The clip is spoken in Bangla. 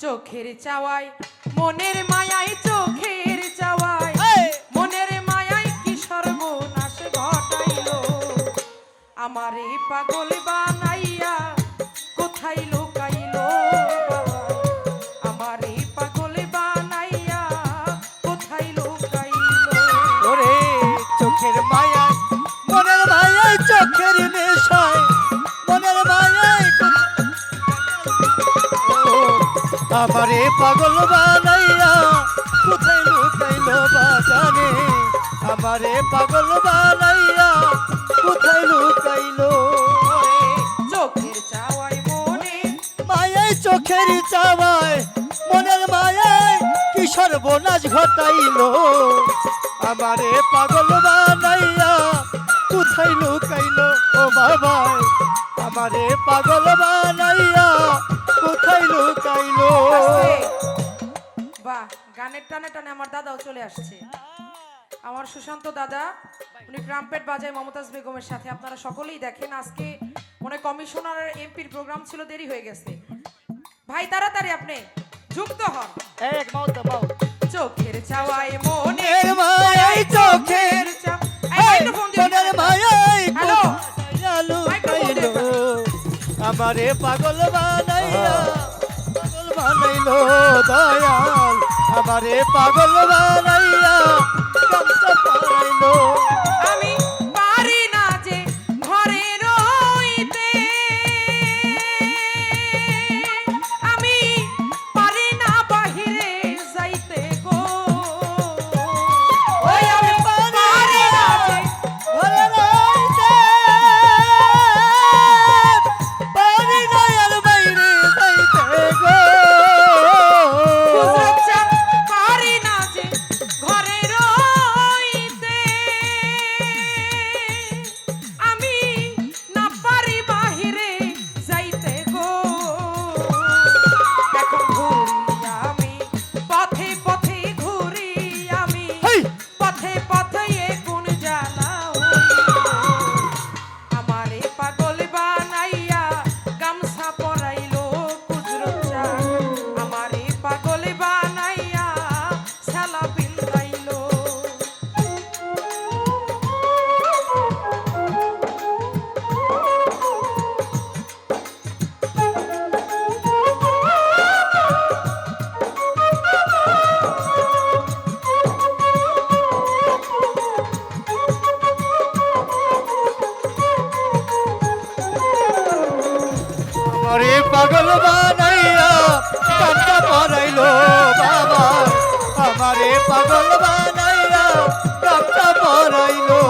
চোখের চাওয়াই মনের মায়াই চোখের চাওয়ায়! মনের মায়ায় কি সর্বনাশ ঘটাইল আমারে পাগল বানাইয়া আমারে পাগল বানাইয়া কোথায় লুকাইলো বাজানে আমারে পাগল বানাইয়া কোথায় লুকাইলো? চোখের চাওয়ায় মনে। মায়ায় চোখের চাওয়ায় মনের মায়ায় কি সর্বনাশ ঘটাইলো? আমারে পাগল বানাইয়া কোথায় লুকাইলো ও বাবাই আমারে পাগল বানাইয়া লুকাইলো। বাহ গানের টানে টানে আমার দাদাও চলে আসছে। আমার সুশান্ত দাদা উনি ট্রাম্পেট বাজায় মমতাজ বেগমের সাথে। আপনারা সকলেই দেখেন আজকে মনে কমিশনার এমপির প্রোগ্রাম ছিল দেরি হয়ে গেছে। ভাই তাড়াতাড়ি আপনি যুক্ত হন। এক মাও তো মাও চোখের চাওয়ায় মনের মায়ায় চোখের দিয়ে মনের। মায়ায় হ্যালো। আমারে পাগল বানাইয়া। বানাইলো দয়াল আমারে পাগল বানাইয়া গামছা পরাইলো পাগল বানাইয়া কান্না পরাইলো বাবা। আমারে পাগল বানাইয়া কান্না পরাইলো